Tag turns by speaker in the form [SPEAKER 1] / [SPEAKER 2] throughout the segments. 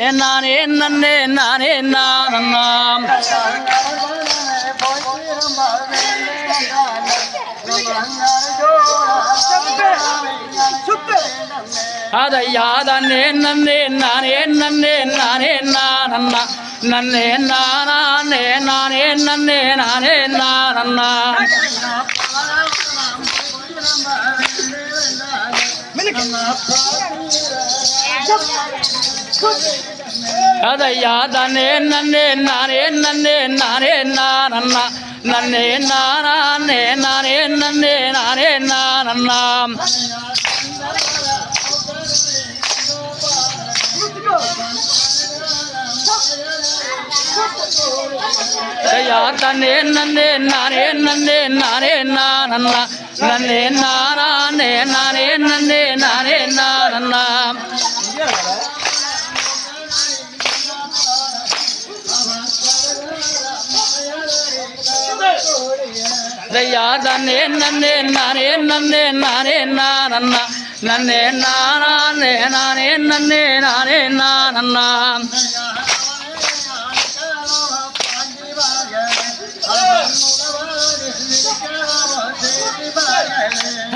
[SPEAKER 1] நானே நன்னே நானே நானண்ணாம் அதையா தன்னே நன்னே நானே நன்னே நானே நானண்ணா நன்னே நானே நானே நன்னே நானே நானண்ணா அதையா தன்னே நன்னே நானே நன்னே நானே நானண்ணா நன்னே நானே நானே நன்னே நானே நானண்ணா ஐயா தன்னே நன்னே நானே நன்னே நானே நானண்ணா நன்னே நானே நானே நன்னே நானே ஐயா தன்னே நன்னே நானே நன்னே நானே நானண்ணா. நன்னே நானே நானே நன்னே நானே நானண்ணா.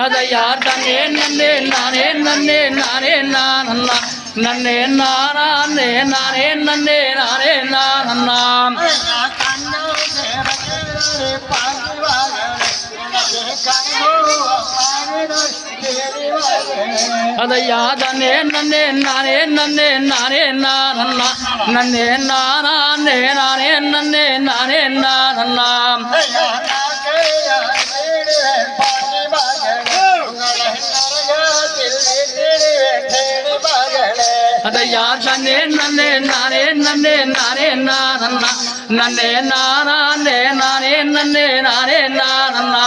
[SPEAKER 1] அதையா தன்னே நன்னே நானே நன்னே நானே நானண்ணா. நன்னே நானே நானே நன்னே அதையா தன்னே நன்னே நானே நன்னே நானே நானண்ணா. நன்னே நானே நானே நன்னே நானே நானண்ணா. அதையா தன்னே நன்னே நானே நன்னே நானே நானண்ணா. நன்னே நானே நானே நன்னே நானே நானண்ணா.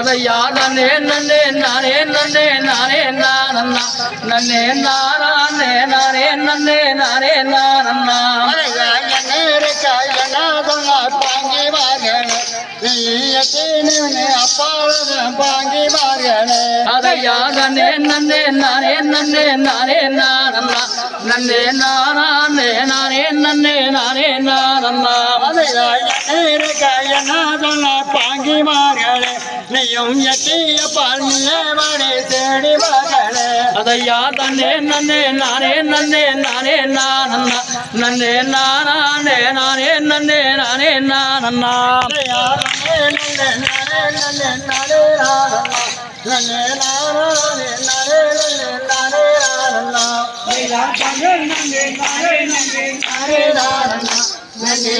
[SPEAKER 1] அதையா நன்னே நன்னே நானே நன்னே நானே நானண்ணா. நன்னே நானே நானே நன்னே நானே நானண்ணா.
[SPEAKER 2] பாங்கி மார்கனே
[SPEAKER 1] அதையா நன்னே நன்னே நானே நன்னே நானே நானண்ணா நன்னே நானே நானே நன்னே நானே நானண்ணா
[SPEAKER 2] பாங்கி மார்களே. நீயும் எட்டிய பால் நிலவடை தேடி மகளே
[SPEAKER 1] அதையா தன்னே நன்னே நானே நன்னே நானே நானண்ணா நன்னே நானே நானே நன்னே நானே நானண்ணா
[SPEAKER 2] நன்றி